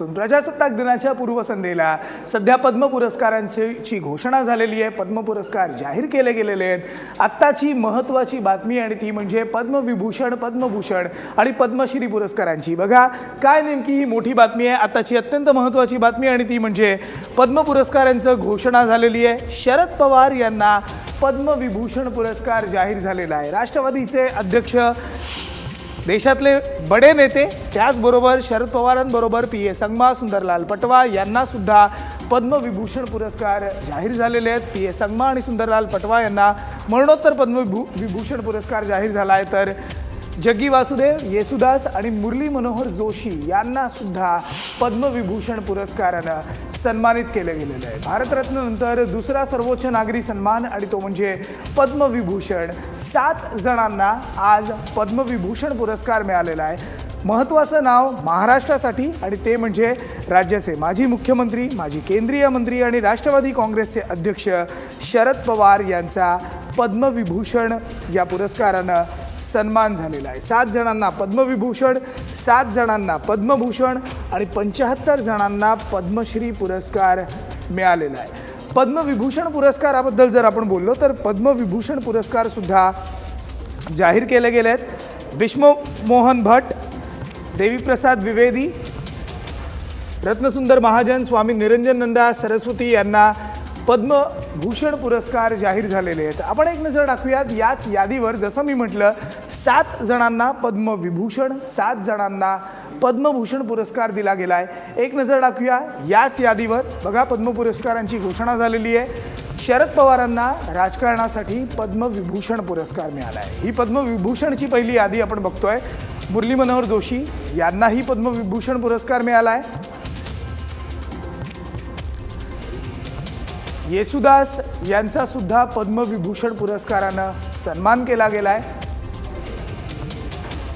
प्रजासत्ताक दिनाच्या पूर्वसंध्येला सध्या पद्म पुरस्कारांची घोषणा झालेली आहे. पद्म पुरस्कार जाहीर केले गेलेले आहेत. आत्ताची महत्त्वाची बातमी आणि ती म्हणजे पद्मविभूषण पद्मभूषण आणि पद्मश्री पुरस्कारांची. बघा काय नेमकी ही मोठी बातमी आहे? आत्ताची अत्यंत महत्त्वाची बातमी आणि ती म्हणजे पद्म पुरस्कारांचं घोषणा झालेली आहे. शरद पवार यांना पद्मविभूषण पुरस्कार जाहीर झालेला आहे. राष्ट्रवादीचे अध्यक्ष देशातले बडे नेते त्याचबरोबर शरद पवारांबरोबर पी ए संगमा सुंदरलाल पटवा यांना सुद्धा पद्मविभूषण पुरस्कार जाहीर झालेले आहेत. पी ए संगमा आणि सुंदरलाल पटवा यांना मरणोत्तर पद्मविभू विभूषण पुरस्कार जाहीर झाला आहे तर जग्गी वासुदेव येसुदास आणि मुरली मनोहर जोशी यांना सुद्धा पद्मविभूषण पुरस्कारानं सन्मानित केले गेलेलं आहे. भारतरत्ननंतर दुसरा सर्वोच्च नागरी सन्मान आणि तो म्हणजे पद्मविभूषण. सात जणांना आज पद्मविभूषण पुरस्कार मिळालेला आहे. महत्त्वाचं नाव महाराष्ट्रासाठी आणि ते म्हणजे राज्याचे माजी मुख्यमंत्री माजी केंद्रीय मंत्री आणि राष्ट्रवादी काँग्रेसचे अध्यक्ष शरद पवार यांचा पद्मविभूषण या पुरस्कारानं सन्मान झालेला आहे. सात जणांना पद्मविभूषण सात जणांना पद्मभूषण आणि पंच्याहत्तर जणांना पद्मश्री पुरस्कार मिळालेला आहे. पद्मविभूषण पुरस्काराबद्दल जर आपण बोललो तर पद्मविभूषण पुरस्कारसुद्धा जाहीर केले गेले आहेत. विश्वमोहन भट देवीप्रसाद द्विवेदी रत्नसुंदर महाजन स्वामी निरंजन नंदा सरस्वती यांना पद्मभूषण पुरस्कार जाहीर झालेले आहेत. आपण एक नजर टाकूयात याच यादीवर जसं मी म्हटलं सात जणांना पद्मविभूषण सात जणांना पद्मभूषण पुरस्कार दिला गेला आहे एक नजर टाकूया याच यादीवर बघा पद्म पुरस्कारांची घोषणा झालेली आहे. शरद पवारांना राजकारणासाठी पद्मविभूषण पुरस्कार मिळाला आहे ही पद्मविभूषणची पहिली यादी आपण बघतोय. मुरली मनोहर जोशी यांनाही पद्मविभूषण पुरस्कार मिळाला आहे येसुदास यांचा सुद्धा पद्मविभूषण पुरस्कारानं सन्मान केला गेला आहे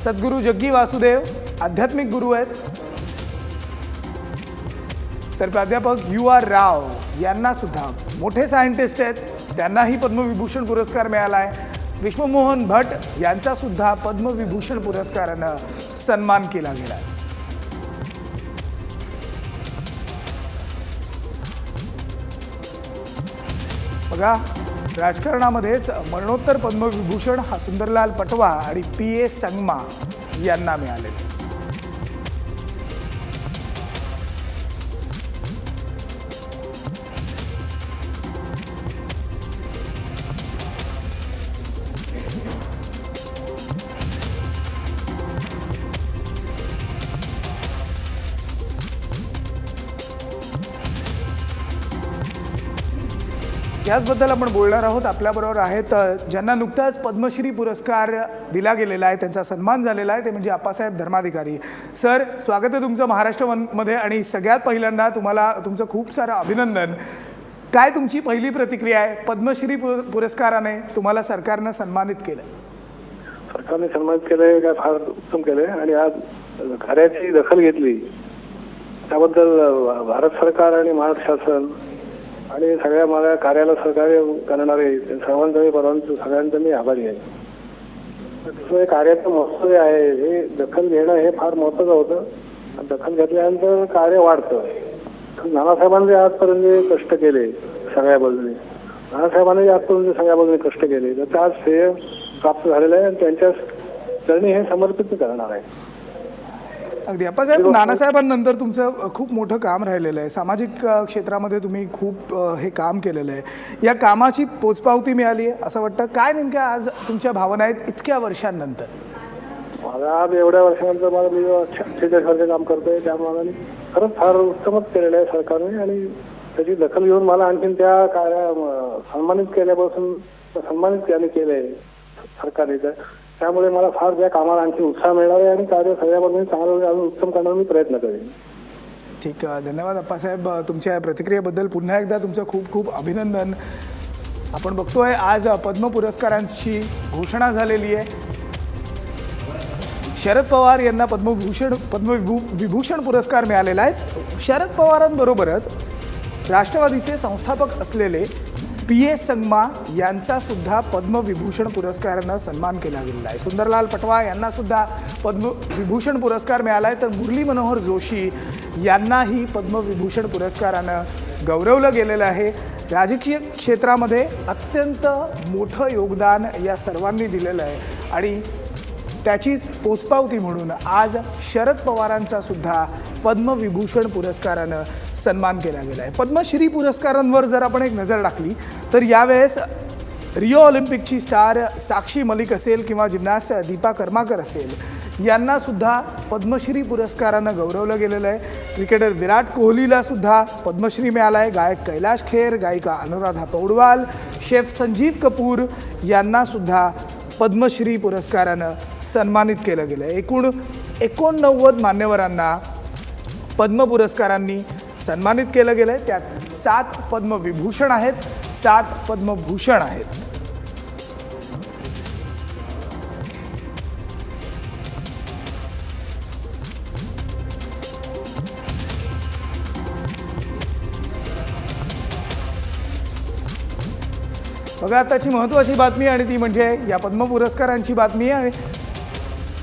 सद्गुरू जग्गी वासुदेव आध्यात्मिक गुरु आहेत. तर प्राध्यापक यू आर राव यांना सुद्धा मोठे सायंटिस्ट आहेत. त्यांनाही पद्मविभूषण पुरस्कार मिळाला आहे विश्वमोहन भट यांचा सुद्धा पद्मविभूषण पुरस्कारानं सन्मान केला गेला आहे बघा. राजकारणामध्येच मरणोत्तर पद्मविभूषण हा सुंदरलाल पटवा आणि पी ए संगमा यांना मिळाले याचबद्दल आपण बोलणार आहोत. आपल्याबरोबर आहेत ज्यांना नुकताच पद्मश्री पुरस्कार दिला गेलेला आहे त्यांचा सन्मान झालेला आहे ते म्हणजे आप्पासाहेब धर्माधिकारी. सर स्वागत आहे तुमचं महाराष्ट्र वनमध्ये आणि सगळ्यात पहिल्यांदा तुम्हाला तुमचं खूप सारं अभिनंदन. काय तुमची पहिली प्रतिक्रिया आहे? पद्मश्री पुर पुरस्काराने तुम्हाला सरकारनं सन्मानित केलं. सरकारने सन्मानित केलंय काय फार उत्तम केलंय आणि आज कार्याची दखल घेतली. त्याबद्दल भारत सरकार आणि महाराष्ट्र शासन आणि सगळ्या मला कार्याला सहकार्य करणारे सर्वांचा मी परवानगी सगळ्यांचा मी आभारी आहे. हे कार्याचं महत्त्व जे आहे. हे दखल घेणं हे फार महत्वाचं होतं. आणि दखल घेतल्यानंतर कार्य वाढतं. नानासाहेबांनी आजपर्यंत जे कष्ट केले सगळ्या बाजूने. नानासाहेबांनी आजपर्यंत सगळ्या बाजूने कष्ट केले. तर आज श्रेय प्राप्त झालेलं आहे आणि त्यांच्या चरणी हे समर्पित करणार आहे. अगदी. अप्पासाहेब नानासाहेबांनंतर तुमचं खूप मोठं काम राहिलेलं आहे. सामाजिक क्षेत्रामध्ये तुम्ही खूप हे काम केलेलं आहे. या कामाची पोचपावती मिळाली आहे असं वाटतं? काय नेमक्या आज तुमच्या भावना आहेत इतक्या वर्षांनंतर? मला आज एवढ्या वर्षानंतर मला मी वर्ष काम करतोय त्यामुळे खरंच फार उत्तमच केलेलं आहे सरकारने आणि त्याची दखल घेऊन मला आणखीन त्या कार्या सन्मानित केल्यापासून सन्मानित त्याने केलंय सरकारने तर त्यामुळे मला फार त्या कामाला आणखी उत्साह मिळणार आहे आणि कार्य सगळ्या बाजूने चांगलं अजून उत्तम करण्याचा मी प्रयत्न करेन. ठीक धन्यवाद अप्पासाहेब. तुमच्या या प्रतिक्रियेबद्दल पुन्हा एकदा तुमचं खूप खूप अभिनंदन. आपण बघतोय आज पद्म पुरस्कारांची घोषणा झालेली आहे. शरद पवार यांना पद्मभूषण पद्मविभू विभूषण पुरस्कार मिळालेला आहे. शरद पवारांबरोबरच राष्ट्रवादीचे संस्थापक असलेले पी ए संगमा यांचा सुद्धा पद्मविभूषण पुरस्कारानं सन्मान केला गेलेला आहे. सुंदरलाल पटवा यांना सुद्धा पद्मविभूषण पुरस्कार मिळाला आहे तर मुरली मनोहर जोशी यांनाही पद्मविभूषण पुरस्कारानं गौरवलं गेलेलं आहे. राजकीय क्षेत्रामध्ये अत्यंत मोठं योगदान या सर्वांनी दिलेलं आहे. आणि त्याचीच पोचपावती म्हणून आज शरद पवारांचा सुद्धा पद्मविभूषण पुरस्कारानं सन्मान केला गेला आहे. पद्मश्री पुरस्कारांवर जर आपण एक नजर टाकली तर यावेळेस रिओ ऑलिम्पिकची स्टार साक्षी मलिक असेल किंवा जिम्नॅस्ट दीपा कर्माकर असेल यांनासुद्धा पद्मश्री पुरस्कारानं गौरवलं गेलेलं आहे. क्रिकेटर विराट कोहलीलासुद्धा पद्मश्री मिळाला आहे गायक कैलाश खेर गायिका अनुराधा पौडवाल शेफ संजीव कपूर यांनासुद्धा पद्मश्री पुरस्कारानं सन्मानित केलं गेलं आहे एकूण एकोणनव्वद मान्यवरांना पद्म पुरस्कारांनी सन्मानित केलं गेलं आहे त्यात सात पद्मविभूषण आहेत. सात पद्मभूषण आहेत. बघा आताची महत्त्वाची बातमी आणि ती म्हणजे या पद्म पुरस्कारांची बातमी आहे आणि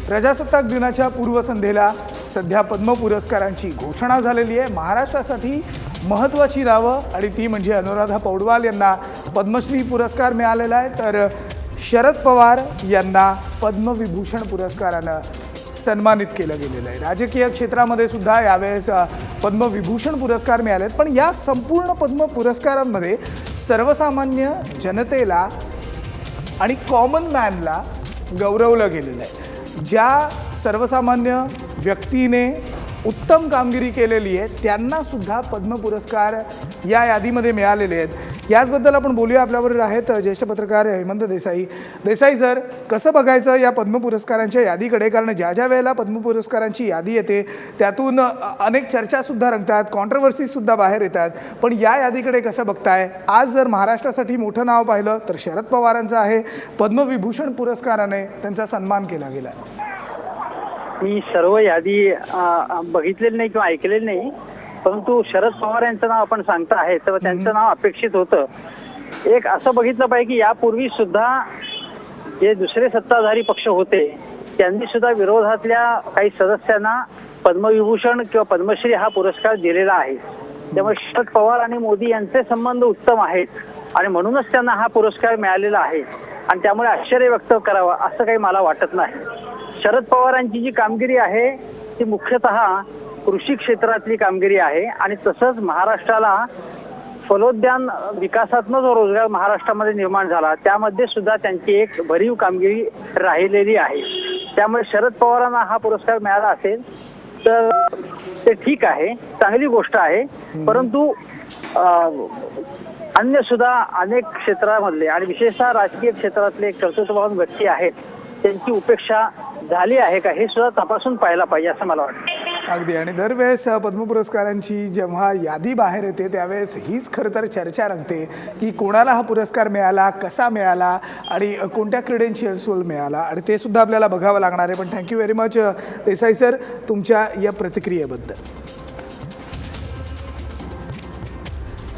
प्रजासत्ताक दिनाच्या पूर्वसंध्येला सध्या पद्म पुरस्कारांची घोषणा झालेली आहे. महाराष्ट्रासाठी महत्त्वाची नावं आणि ती म्हणजे अनुराधा पौडवाल यांना पद्मश्री पुरस्कार मिळालेला आहे. तर शरद पवार यांना पद्मविभूषण पुरस्कारानं सन्मानित केलं गेलेलं आहे. राजकीय क्षेत्रामध्ये सुद्धा यावेळेस पद्मविभूषण पुरस्कार मिळाले आहेत. पण या संपूर्ण पद्म पुरस्कारांमध्ये सर्वसामान्य जनतेला आणि कॉमन मॅनला गौरवलं गेलेलं आहे. ज्या सर्वसामान्य व्यक्तीने उत्तम कामगिरी केलेली आहे त्यांना सुद्धा पद्म पुरस्कार या यादीमध्ये मिळालेले आहेत. याचबद्दल आपण बोलूया. आपल्याबरोबर आहेत ज्येष्ठ पत्रकार हेमंत देसाई. देसाई सर कसं बघायचं या पद्म पुरस्कारांच्या यादीकडे? कारण ज्या ज्या वेळेला पद्म पुरस्कारांची यादी येते त्यातून अनेक चर्चासुद्धा रंगतात कॉन्ट्रवर्सीजसुद्धा बाहेर येतात. पण या यादीकडे कसं बघताय? आज जर महाराष्ट्रासाठी मोठं नाव पाहिलं तर शरद पवारांचं आहे पद्मविभूषण पुरस्काराने त्यांचा सन्मान केला गेला आहे मी सर्व यादी बघितलेली नाही किंवा ऐकलेली नाही परंतु शरद पवार यांचं नाव आपण सांगता आहे तर त्यांचं नाव अपेक्षित होतं. एक असं बघितलं पाहिजे की यापूर्वी सुद्धा जे दुसरे सत्ताधारी पक्ष होते त्यांनी सुद्धा विरोधातल्या काही सदस्यांना पद्मविभूषण किंवा पद्मश्री हा पुरस्कार दिलेला आहे. त्यामुळे शरद पवार आणि मोदी यांचे संबंध उत्तम आहेत आणि म्हणूनच त्यांना हा पुरस्कार मिळालेला आहे. आणि त्यामुळे आश्चर्य व्यक्त करावं असं काही मला वाटत नाही. शरद पवारांची जी कामगिरी आहे ती मुख्यतः कृषी क्षेत्रातली कामगिरी आहे आणि तसंच महाराष्ट्राला फलोद्यान विकासातनं जो रोजगार महाराष्ट्रामध्ये निर्माण झाला. त्यामध्ये सुद्धा त्यांची एक भरीव कामगिरी राहिलेली आहे. त्यामुळे शरद पवारांना हा पुरस्कार मिळाला असेल तर ते ठीक आहे चांगली गोष्ट आहे. परंतु अन्य सुद्धा अनेक क्षेत्रामधले आणि विशेषतः राजकीय क्षेत्रातले कर्तृत्ववान व्यक्ती आहेत त्यांची उपेक्षा झाली आहे का? हे सुद्धा तपासून पाहायला पाहिजे असं मला वाटतं. अगदी. आणि दरवेळेस पद्म पुरस्कारांची जेव्हा यादी बाहेर येते त्यावेळेस हीच खरं तर चर्चा रंगते की कोणाला हा पुरस्कार मिळाला कसा मिळाला आणि कोणत्या क्रिडेन्शियल्सवर मिळाला. आणि ते सुद्धा आपल्याला बघावं लागणार आहे. पण thank you very much Desai sir तुमच्या या प्रतिक्रियेबद्दल.